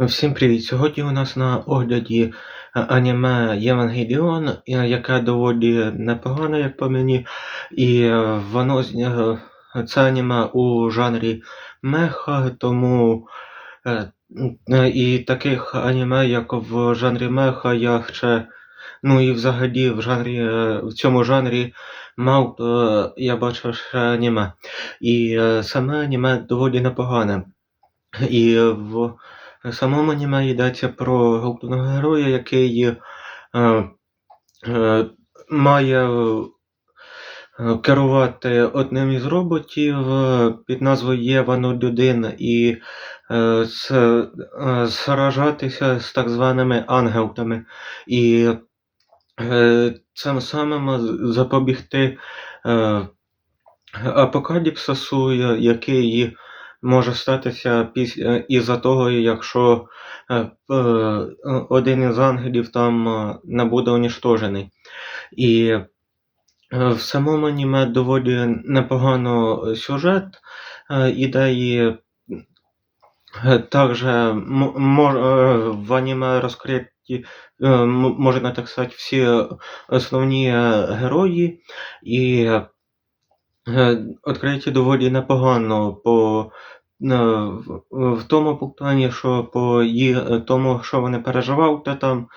Всім привіт! Сьогодні у нас на огляді е, аніме Євангеліон, е, яке доволі непогане, як по мені, і е, воно це аніме у жанрі меха, тому і таких аніме, як в жанрі меха, я ще, ну і взагалі в жанрі, в цьому жанрі мав, я бачив ще аніме. І саме аніме доволі непогане. І в самому аніме йдеться про головного героя, який е, е, має е, керувати одним із роботів е, під назвою Єва 01 і е, с- е, сражатися з так званими ангелами. І е, цим самим запобігти е, апокаліпсису, який може статися після із-за того, якщо е, е, один із ангелів там е, не буде уніштожений. І е, в самому аніме доволі непогано сюжет, е, ідеї. Е, Також е, в аніме розкриті, е, можна так сказати, всі основні е, герої, і е, відкриті доволі непогано по е, в, тому плані, що по ї- тому, що вони переживали, то там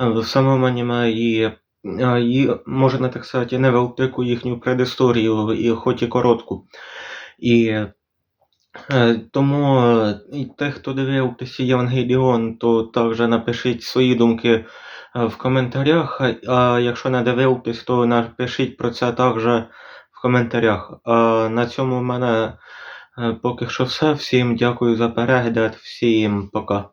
е, в самому аніме і, е, і можна так сказати, невелику їхню предісторію, і хоч і коротку. І е, тому е, тих, хто дивився Євангеліон, то також напишіть свої думки е, в коментарях. А- якщо не дивитесь, то напишіть про це також коментарях. А на цьому в мене е, поки що все. Всім дякую за перегляд, всім пока.